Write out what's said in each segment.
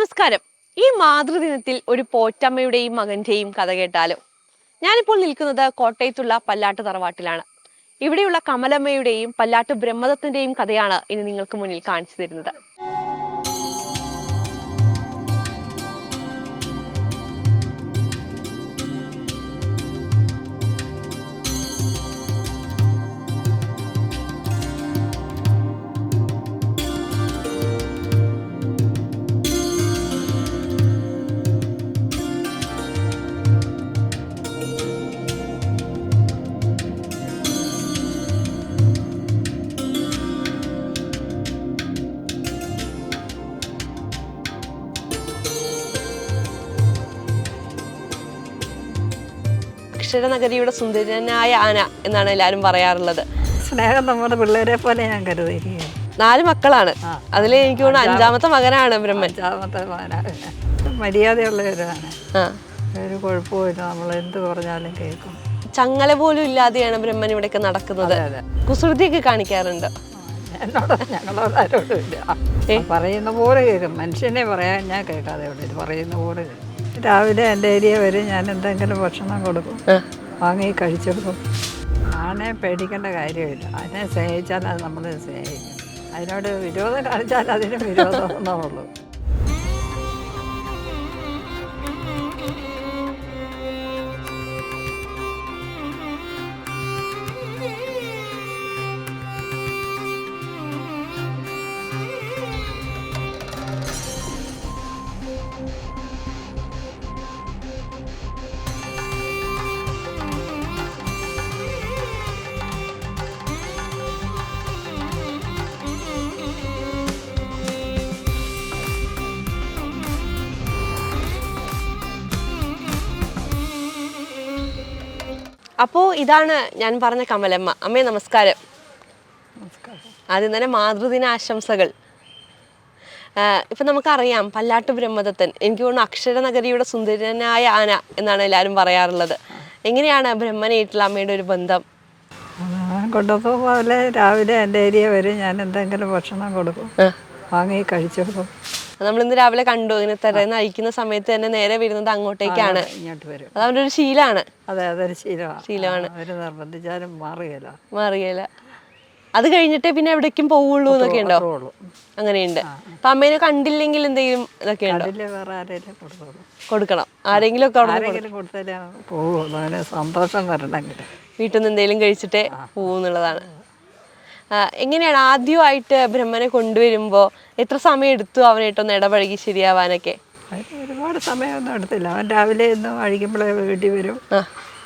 നമസ്കാരം. ഈ മാതൃദിനത്തിൽ ഒരു പോറ്റമ്മയുടെയും മകന്റെയും കഥ കേട്ടാലോ ഞാനിപ്പോൾ നിൽക്കുന്നത് കോട്ടയത്തുള്ള പല്ലാട്ട് തറവാട്ടിലാണ്. ഇവിടെയുള്ള കമലമ്മയുടെയും പല്ലാട്ട് ബ്രഹ്മദത്തിന്റെയും കഥയാണ് ഇനി നിങ്ങൾക്ക് മുന്നിൽ കാണിച്ചു തരുന്നത്. അക്ഷരനഗരിയുടെ സുന്ദരനായ ആന എന്നാണ് എല്ലാവരും പറയാറുള്ളത്. സ്നേഹം നമ്മുടെ പിള്ളേരെ പോലെ ഞാൻ കരുതിയിരിക്കുകയാണ് നാല് മക്കളാണ്. അതിൽ എനിക്ക് തോന്നുന്നു അഞ്ചാമത്തെ മകനാണ് ബ്രഹ്മൻ. അഞ്ചാമത്തെ മകനാണ്. മര്യാദയുള്ളവരാണ് ഒരു കുഴപ്പമില്ല നമ്മൾ എന്ത് പറഞ്ഞാലും കേൾക്കും. ചങ്ങല പോലും ഇല്ലാതെയാണ് ബ്രഹ്മൻ ഇവിടെയൊക്കെ നടക്കുന്നത്. കുസൃതിയൊക്കെ കാണിക്കാറുണ്ട്. എന്നോട് ഞങ്ങളോട് ആരോടും ഇല്ല. പറയുന്ന പോലെ കേൾക്കും. മനുഷ്യനെ പറയാൻ ഞാൻ കേൾക്കാതെ ഇവിടെ പറയുന്ന പോലെ കേൾക്കും. രാവിലെ എന്റെ ഏരിയ വരെ ഞാൻ എന്തെങ്കിലും ഭക്ഷണം കൊടുക്കും. വാങ്ങി കഴിച്ചെടുക്കും ആണെ പേടിക്കേണ്ട കാര്യമില്ല. അതിനെ സ്നേഹിച്ചാൽ അത് നമ്മൾ സ്നേഹിക്കും. അതിനോട് വിരോധം കാണിച്ചാൽ അതിന് വിരോധം എന്നുള്ളൂ അപ്പോൾ ഇതാണ് ഞാൻ പറഞ്ഞ കമലമ്മ അമ്മേ. നമസ്കാരം. ആദ്യം തന്നെ മാതൃദിന ആശംസകൾ ഇപ്പം നമുക്കറിയാം പല്ലാട്ട് ബ്രഹ്മദത്തൻ എനിക്ക് തോന്നുന്നു അക്ഷരനഗരിയുടെ സുന്ദരനായ ആന എന്നാണ് എല്ലാവരും പറയാറുള്ളത്. എങ്ങനെയാണ് ബ്രഹ്മനായിട്ടുള്ള അമ്മയുടെ ഒരു ബന്ധം? പോലെ രാവിലെ എന്റെ ഏരിയ വരെ ഞാൻ എന്തെങ്കിലും ഭക്ഷണം കൊടുക്കും. വാങ്ങി കഴിച്ചെടുക്കും നമ്മൾ ഇന്ന് രാവിലെ കണ്ടു. ഇങ്ങനെ തരുന്ന അയക്കുന്ന സമയത്ത് തന്നെ നേരെ വരുന്നത് അങ്ങോട്ടേക്കാണ്. ഇങ്ങോട്ട് വരും. അത് അവരുടെ ഒരു ശീലാണ്. അതെ അതൊരു ശീലമാണ്. ശീലമാണ്. നിർബന്ധിച്ചാലും മാറുകയില്ല. അത് കഴിഞ്ഞിട്ടേ പിന്നെ എവിടേക്കും പോവുള്ളൂ എന്നൊക്കെ ഉണ്ടോ അങ്ങനെയുണ്ട്. അപ്പൊ അമ്മേനെ കണ്ടില്ലെങ്കിൽ എന്തെങ്കിലും ഇതൊക്കെ ഉണ്ടോ? കൊടുക്കണം. ആരെങ്കിലും ഒക്കെ അവിടെ സന്തോഷം വരണമെങ്കിൽ. വീട്ടിൽ നിന്ന് എന്തെങ്കിലും കഴിച്ചിട്ടേ പോകുന്നുള്ളതാണ് എങ്ങനെയാണ് ആദ്യമായിട്ട് ബ്രഹ്മനെ കൊണ്ടുവരുമ്പോൾ എത്ര സമയം എടുത്തു അവനായിട്ടൊന്ന് ഇടപഴകി ശരിയാവാനൊക്കെ? അതിന് ഒരുപാട് സമയമൊന്നും എടുത്തില്ല. അവൻ രാവിലെ ഇന്ന് വഴിക്കുമ്പോഴേ വീട്ടിൽ വരും.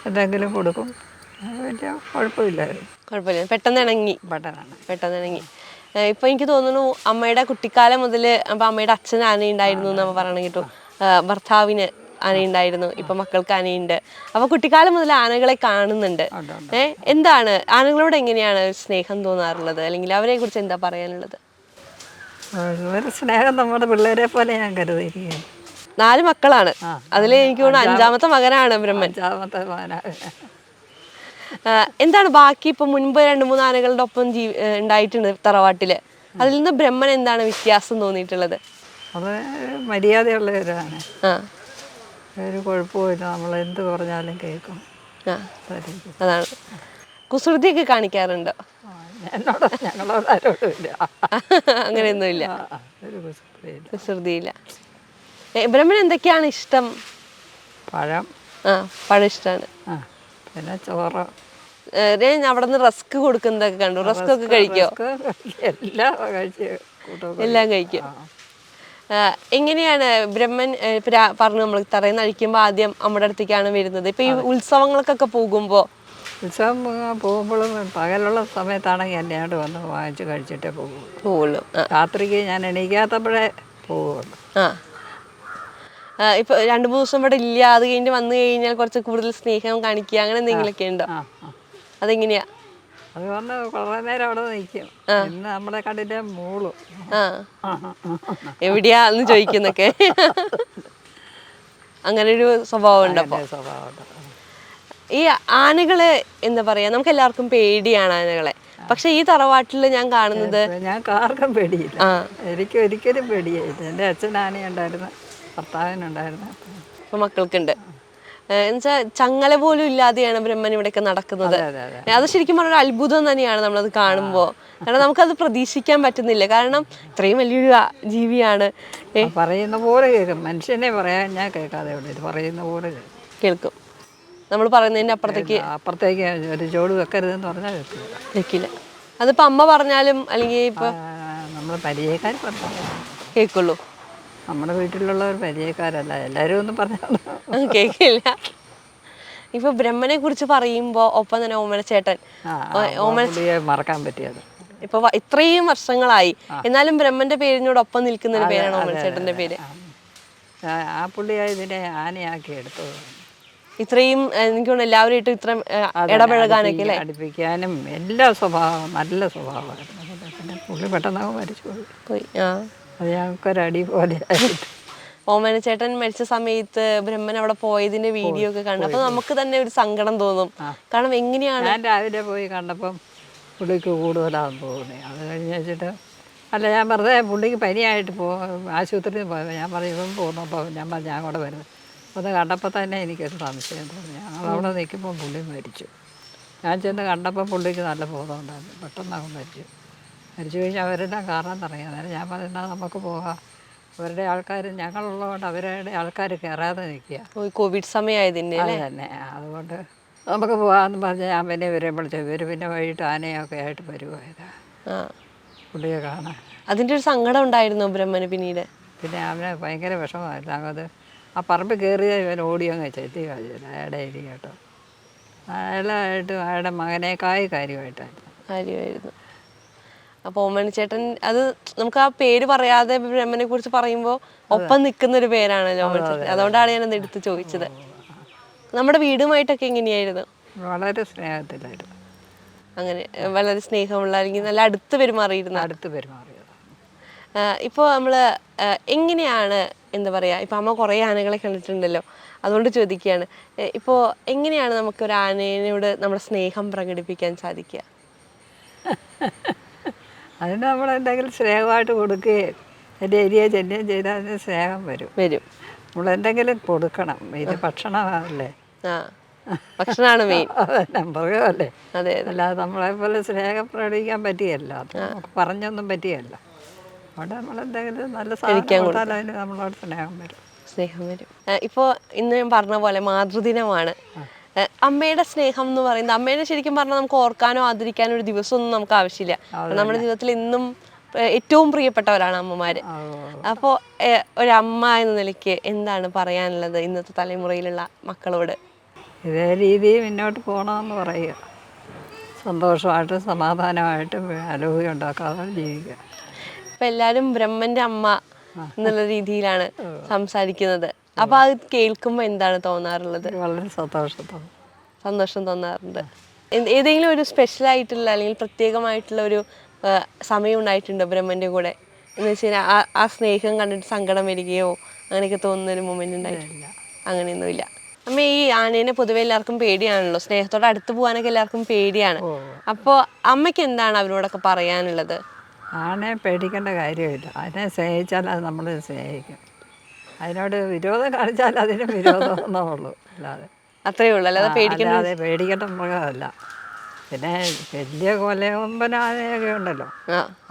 എന്തെങ്കിലും കൊടുക്കും. വലിയ കുഴപ്പമില്ലായിരുന്നു. കുഴപ്പമില്ല പെട്ടെന്ന് ഇണങ്ങി. പെട്ടെന്ന് ഇണങ്ങി. ഇപ്പൊ എനിക്ക് തോന്നുന്നു അമ്മയുടെ കുട്ടിക്കാലം മുതൽ അപ്പൊ അമ്മയുടെ അച്ഛൻ ആനയുണ്ടായിരുന്നു എന്ന് അമ്മ പറയണ കേട്ടു ഭർത്താവിന് ആനയുണ്ടായിരുന്നു ഇപ്പൊ മക്കൾക്ക് ആനയുണ്ട് അപ്പൊ കുട്ടിക്കാലം മുതൽ ആനകളെ കാണുന്നുണ്ട്. ഏഹ് എന്താണ്? ആനകളോട് എങ്ങനെയാണ് സ്നേഹം തോന്നാറുള്ളത്? അല്ലെങ്കിൽ അവരെ കുറിച്ച് എന്താ പറയാനുള്ളത്? ഒരു സ്നേഹം നമ്മുടെ പിള്ളേരെ പോലെ ഞാൻ കരുതിയിരിക്കുകയാണ് നാല് മക്കളാണ്. അതിൽ എനിക്ക് തോന്നുന്നു അഞ്ചാമത്തെ മകനാണ് ബ്രഹ്മൻ. അഞ്ചാമത്തെ മകനാണ്. എന്താണ് ബാക്കി ഇപ്പൊ മുൻപ് രണ്ട് മൂന്ന് ആനകളുടെ ഒപ്പം ജീ ഉണ്ടായിട്ടുണ്ട് തറവാട്ടിൽ. അതിൽ നിന്ന് ബ്രഹ്മൻ എന്താണ് വ്യത്യാസം തോന്നിയിട്ടുള്ളത്? അത് മര്യാദയുള്ളവരാണ് ഒരു കുഴപ്പമില്ല നമ്മൾ എന്ത് പറഞ്ഞാലും കേൾക്കും. ആ. അതാണ്. കുസൃതിയൊക്കെ കാണിക്കാറുണ്ടോ? ആ, എന്നോട് ഞങ്ങളോട് ആരോടും ഇല്ല അങ്ങനെയൊന്നുമില്ല. ആ, ഒരു കുഴപ്പമില്ല കുസൃതിയില്ല. ബ്രഹ്മൻ എന്തൊക്കെയാണ് ഇഷ്ടം? പഴം. ആ പഴം ഇഷ്ടമാണ് ആ പിന്നെ ചോറ്. ഞാൻ അവിടെ നിന്ന് റസ്ക് കൊടുക്കുന്നതൊക്കെ കണ്ടു. റസ്ക് ഒക്കെ കഴിക്കോ? റസ്ക് എല്ലാം കഴിച്ച് കൂട്ടും എല്ലാം കഴിക്കും. ആ, എങ്ങനെയാണ് ബ്രഹ്മൻ പറഞ്ഞു നമ്മൾ തറയിൽ നഴിക്കുമ്പോൾ ആദ്യം നമ്മുടെ അടുത്തേക്കാണ് വരുന്നത്. ഇപ്പൊ ഈ ഉത്സവങ്ങൾക്കൊക്കെ പോകുമ്പോ ഉത്സവം പോകുമ്പോഴും പകലുള്ള സമയത്താണെങ്കിൽ അങ്ങോട്ട് വന്ന് വാങ്ങിച്ച് കഴിച്ചിട്ടേ പോകുള്ളൂ. പോകുള്ളൂ. രാത്രിക്ക് ഞാൻ എണീക്കാത്തപ്പോഴേ പോകുള്ളൂ. ആ. ഇപ്പൊ രണ്ടു മൂന്ന് ദിവസം ഇവിടെ ഇല്ല. അത് കഴിഞ്ഞ് വന്നു കഴിഞ്ഞാൽ കുറച്ച് കൂടുതൽ സ്നേഹം കാണിക്കുക അങ്ങനെ എന്തെങ്കിലുമൊക്കെ ഉണ്ടോ? അതെങ്ങനെയാ? അത് വന്ന് കുറേ നേരം അവിടെ നിൽക്കും. ഇന്ന് നമ്മളെ കണ്ടിട്ട് മൂളും. എവിടെയാന്ന് ചോദിക്കുന്നൊക്കെ. അങ്ങനെ ഒരു സ്വഭാവം ഉണ്ട് സ്വഭാവമുണ്ട്. ഈ ആനകൾ എന്താ പറയാ നമുക്ക് എല്ലാവർക്കും പേടിയാണ് ആനകളെ. പക്ഷെ ഈ തറവാട്ടിൽ ഞാൻ കാണുന്നത് ഞാൻ കാർക്കും പേടിയില്ല. എനിക്ക് ഒരിക്കലും പേടിയായില്ല. എന്റെ അച്ഛൻ ആനയുണ്ടായിരുന്നു ഭർത്താവിനുണ്ടായിരുന്നു. ഇപ്പൊ മക്കൾക്കുണ്ട്. എന്നുവെച്ചാൽ ചങ്ങല പോലും ഇല്ലാതെയാണ് ബ്രഹ്മൻ ഇവിടെയൊക്കെ നടക്കുന്നത്. അതെ ശരിക്കും പറഞ്ഞ ഒരു അത്ഭുതം തന്നെയാണ് നമ്മളത് കാണുമ്പോൾ കാരണം നമുക്കത് പ്രതീക്ഷിക്കാൻ പറ്റുന്നില്ല. കാരണം ഇത്രയും വലിയൊരു ജീവിയാണ്. പറയുന്ന പോലെ കേൾക്കും. മനുഷ്യനെ പറയാൻ ഞാൻ കേൾക്കാതെ ഇത് പറയുന്ന പോലെ കേൾക്കും. നമ്മൾ പറയുന്നതിന്റെ അപ്പുറത്തേക്ക് അപ്പുറത്തേക്ക് ഒരു ചോട് വെക്കരുതെന്ന് പറഞ്ഞാൽ കേൾക്കില്ല അതിപ്പോ അമ്മ പറഞ്ഞാലും അല്ലെങ്കിൽ ഇപ്പൊ നമ്മൾ പരിചയക്കാർ പറഞ്ഞാൽ കേൾക്കുള്ളൂ. നമ്മുടെ വീട്ടിലുള്ളവർ പരിചയക്കാരല്ല. എല്ലാവരും ഒന്നും പറഞ്ഞാൽ കേൾക്കില്ല ഇപ്പൊ ബ്രഹ്മനെ കുറിച്ച് പറയുമ്പോ ഒപ്പം തന്നെ ഓമനച്ചേട്ടൻ പുള്ളിയെ മറക്കാൻ പറ്റിയത്. ഇപ്പൊ ഇത്രയും വർഷങ്ങളായി. എന്നാലും ബ്രഹ്മന്റെ പേരിനോടൊപ്പം നിൽക്കുന്ന ഒരു പേരാണ് ഓമന ചേട്ടന്റെ പേര്. ആ, പുള്ളിയായി പുള്ളിയെ ഇതിനെ ആനയാക്കി എടുത്തത്. ഇത്രയും എനിക്ക് തോന്നുന്നു എല്ലാവരുമായിട്ടും ഇത്ര ഏഹ്, ഇടപഴകാനൊക്കെ അല്ലേ? അടുപ്പിക്കാനും എല്ലാ സ്വഭാവം നല്ല സ്വഭാവമായിരുന്നു. പിന്നെ പുള്ളി പെട്ടെന്നാകും മരിച്ചു പോയി പോയി ആ. അത് ഞങ്ങൾക്കൊരടി പോലെ ആയിട്ട്. ഓമനച്ചേട്ടൻ മരിച്ച സമയത്ത് ബ്രഹ്മൻ അവിടെ പോയതിന്റെ വീഡിയോ ഒക്കെ കണ്ടു. അപ്പൊ നമുക്ക് തന്നെ ഒരു സങ്കടം തോന്നും. കാരണം എങ്ങനെയാണ്? ഞാൻ രാവിലെ പോയി കണ്ടപ്പം പുള്ളിക്ക് കൂടുതലാണെന്ന് തോന്നി. അത് കഴിഞ്ഞ് വെച്ചിട്ട് അല്ല ഞാൻ വെറുതെ പുള്ളിക്ക് പനിയായിട്ട് പോ ആശുപത്രിയിൽ പോയത്. ഞാൻ പറയുമ്പം പോകുന്നപ്പോൾ ഞാൻ പറഞ്ഞു ഞാൻ കൂടെ വരുന്നത് അപ്പോൾ അത് കണ്ടപ്പോൾ തന്നെ എനിക്കൊരു സംശയം തോന്നി. ഞങ്ങൾ അവിടെ നിൽക്കുമ്പോൾ പുള്ളി മരിച്ചു. ഞാൻ ചെന്ന് കണ്ടപ്പോൾ പുള്ളിക്ക് നല്ല ബോധം ഉണ്ടായിരുന്നു. പെട്ടെന്ന് അവൻ മരിച്ചു. മരിച്ചു കഴിഞ്ഞാൽ അവരെല്ലാം കാരണം എന്നറിയാം അന്നേരം ഞാൻ പറഞ്ഞാൽ നമുക്ക് പോകാം. അവരുടെ ആൾക്കാർ ഞങ്ങളുള്ളതുകൊണ്ട് അവരുടെ ആൾക്കാർ കയറാതെ നിൽക്കുക. ഓ, കോവിഡ് സമയമായതിന്റെ അത് തന്നെ അതുകൊണ്ട് നമുക്ക് പോകാമെന്ന് പറഞ്ഞ് ഞാൻ പിന്നെ ഇവരെ വിളിച്ചു. ഇവർ പിന്നെ വൈകിട്ട് ആനയൊക്കെ ആയിട്ട് വരുവായത്. ആ. പുള്ളിയെ കാണാൻ. അതിന്റെ ഒരു സങ്കടം ഉണ്ടായിരുന്നു ബ്രഹ്മന് പിന്നീട്? പിന്നെ അവന് ഭയങ്കര വിഷമമായിരുന്നു. അങ്ങത് ആ പറമ്പ് കയറിയ ഇവൻ ഓടിയങ്ങ് ചെത്തി കാര്യം അയാളുടെ ഇരി കേട്ടോ. അയാളായിട്ട് അയാളുടെ മകനേക്കായി കാര്യമായിട്ടായിരുന്നു. കാര്യമായിരുന്നു. അപ്പൊ ഓമനച്ചേട്ടൻ അത് നമുക്ക് ആ പേര് പറയാതെ ബ്രഹ്മനെ കുറിച്ച് പറയുമ്പോൾ ഒപ്പം നിൽക്കുന്ന ഒരു പേരാണല്ലോ ഓമനച്ചേട്ടൻ അതുകൊണ്ടാണ് ഞാൻ എടുത്ത് ചോദിച്ചത്. നമ്മുടെ വീടുമായിട്ടൊക്കെ എങ്ങനെയായിരുന്നു? വളരെ സ്നേഹത്തിലായിരുന്നു. അങ്ങനെ വളരെ സ്നേഹമുള്ള അല്ലെങ്കിൽ നല്ല അടുത്ത് പെരുമാറിയിരുന്നു അടുത്ത് പെരുമാറിയത്. ഇപ്പോൾ നമ്മൾ എങ്ങനെയാണ് എന്താ പറയുക ഇപ്പോൾ അമ്മ കുറേ ആനകളെ കണ്ടിട്ടുണ്ടല്ലോ അതുകൊണ്ട് ചോദിക്കുകയാണ്. ഇപ്പോൾ എങ്ങനെയാണ് നമുക്ക് ഒരു ആനയോട് നമ്മുടെ സ്നേഹം പ്രകടിപ്പിക്കാൻ സാധിക്കുക? അതിന് നമ്മൾ എന്തെങ്കിലും സ്നേഹമായിട്ട് കൊടുക്കുകയും എന്റെ ഏരിയ ചെല്ലുകയും ചെയ്താൽ അതിന് സ്നേഹം വരും. വരും. നമ്മൾ എന്തെങ്കിലും കൊടുക്കണം. ഇത് ഭക്ഷണമാണല്ലേ? ആ. ഭക്ഷണമാണ് മെയിൻ. മൃഗമല്ലേ അതെ അല്ലാതെ നമ്മളെ പോലെ സ്നേഹം പ്രകടിപ്പിക്കാൻ പറ്റിയല്ല. നമുക്ക് പറഞ്ഞൊന്നും പറ്റിയല്ല. അവിടെ നമ്മൾ എന്തെങ്കിലും നല്ല സാധനം കൊടുത്താൽ അതിന് നമ്മളോട് സ്നേഹം വരും. സ്നേഹം വരും. ഇപ്പോൾ ഇന്ന് ഞാൻ പറഞ്ഞ പോലെ മാതൃദിനമാണ്. അമ്മയുടെ സ്നേഹം എന്ന് പറയുന്നത് അമ്മേനെ ശരിക്കും പറഞ്ഞാൽ നമുക്ക് ഓർക്കാനോ ആദരിക്കാനോ ഒരു ദിവസമൊന്നും നമുക്ക് ആവശ്യമില്ല. നമ്മുടെ ജീവിതത്തിൽ ഇന്നും ഏറ്റവും പ്രിയപ്പെട്ടവരാണ് അമ്മമാര്. അപ്പോൾ ഒരമ്മ എന്ന നിലയ്ക്ക് എന്താണ് പറയാനുള്ളത് ഇന്നത്തെ തലമുറയിലുള്ള മക്കളോട്? ഇതേ രീതിയിൽ മുന്നോട്ട് പോകണമെന്ന് പറയുക. സന്തോഷമായിട്ടും സമാധാനമായിട്ടും അലോഹ്യം ഉണ്ടാക്കാതെ ജീവിക്കുക. ഇപ്പൊ എല്ലാരും ബ്രഹ്മന്റെ അമ്മ എന്നുള്ള രീതിയിലാണ് സംസാരിക്കുന്നത്. അപ്പൊ അത് കേൾക്കുമ്പോ എന്താണ് തോന്നാറുള്ളത്? വളരെ സന്തോഷം സന്തോഷം തോന്നാറുണ്ട്. ഏതെങ്കിലും ഒരു സ്പെഷ്യൽ ആയിട്ടുള്ള അല്ലെങ്കിൽ പ്രത്യേകമായിട്ടുള്ള ഒരു സമയം ഉണ്ടായിട്ടുണ്ടോ ബ്രഹ്മന്റെ കൂടെ? എന്ന് വെച്ച് കഴിഞ്ഞാൽ ആ ആ സ്നേഹം കണ്ടിട്ട് സങ്കടം വരികയോ അങ്ങനെയൊക്കെ തോന്നുന്ന ഒരു മൊമെന്റ് ഉണ്ടായിട്ടില്ല അങ്ങനെയൊന്നുമില്ല. അമ്മ ഈ ആനേനെ പൊതുവെ എല്ലാവർക്കും പേടിയാണല്ലോ. സ്നേഹത്തോടെ അടുത്ത് പോകാനൊക്കെ എല്ലാവർക്കും പേടിയാണ്. അപ്പോൾ അമ്മയ്ക്ക് എന്താണ് അവരോടൊക്കെ പറയാനുള്ളത്? ആണെ പേടിക്കേണ്ട കാര്യമില്ല. അതിനെ സ്നേഹിച്ചാൽ അത് നമ്മൾ സ്നേഹിക്കും. അതിനോട് വിരോധം കാണിച്ചാൽ അതിന് വിരോധം അല്ലാതെ. അത്രേ ഉള്ളൂ അല്ലാതെ പേടിക്കണ്ട. അതെ പേടിക്കേണ്ട മൃഗമല്ല പിന്നെ വലിയ കൊലയൊമ്പനാനയൊക്കെ ഉണ്ടല്ലോ.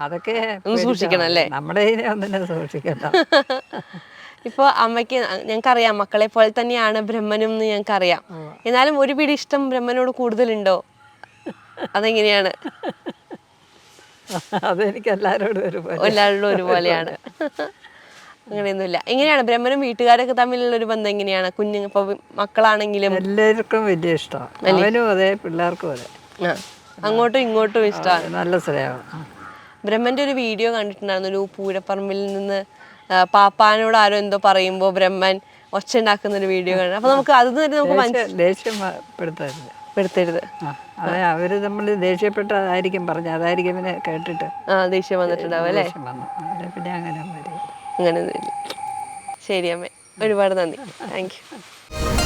അതൊക്കെ ഒന്ന് സൂക്ഷിക്കണം അല്ലേ? നമ്മുടെ ഇതിനെ ഒന്നിനെ സൂക്ഷിക്കണ്ട. ഇപ്പോൾ അമ്മയ്ക്ക് ഞങ്ങൾക്കറിയാം മക്കളെ പോലെ തന്നെയാണ് ബ്രഹ്മനും എന്ന് ഞങ്ങൾക്കറിയാം. എന്നാലും ഒരു പിടി ഇഷ്ടം ബ്രഹ്മനോട് കൂടുതലുണ്ടോ? അതെങ്ങനെയാണ്? അതെനിക്ക് എല്ലാവരോടും ഒരുപോലെ എല്ലാവരോടും ഒരുപോലെയാണ്. അങ്ങനെയൊന്നുമില്ല. എങ്ങനെയാണ്? ബ്രഹ്മനും വീട്ടുകാരൊക്കെ തമ്മിലുള്ള ഒരു ബന്ധം എങ്ങനെയാണ്? കുഞ്ഞു ഇപ്പൊ മക്കളാണെങ്കിലും. എല്ലാവർക്കും വലിയ ഇഷ്ടമാണ് അവനും അതെ പിള്ളേർക്കും അതെ. അങ്ങോട്ടും ഇങ്ങോട്ടും ഇഷ്ടമാണ് നല്ല സ്നേഹം. ബ്രഹ്മന്റെ ഒരു വീഡിയോ കണ്ടിട്ടുണ്ടായിരുന്നു. ഒരു പൂരപ്പറമ്പിൽ നിന്ന് പാപ്പാനോട് ആരോ എന്തോ പറയുമ്പോൾ ബ്രഹ്മൻ ഒച്ച ഉണ്ടാക്കുന്ന ഒരു വീഡിയോ കണ്ടു. അപ്പൊ നമുക്ക് അത് തന്നെ നമുക്ക് ദേഷ്യപ്പെടുത്തരുത് ആ അതെ അവർ നമ്മൾ ദേഷ്യപ്പെട്ടതായിരിക്കും പറഞ്ഞു അതായിരിക്കും പിന്നെ കേട്ടിട്ട്. ആ ദേഷ്യം വന്നിട്ടുണ്ടാവും അല്ലേ? പിന്നെ അങ്ങനെ അങ്ങനെയൊന്നുമില്ല. ശരി അമ്മേ. ഒരുപാട് നന്ദി. Thank you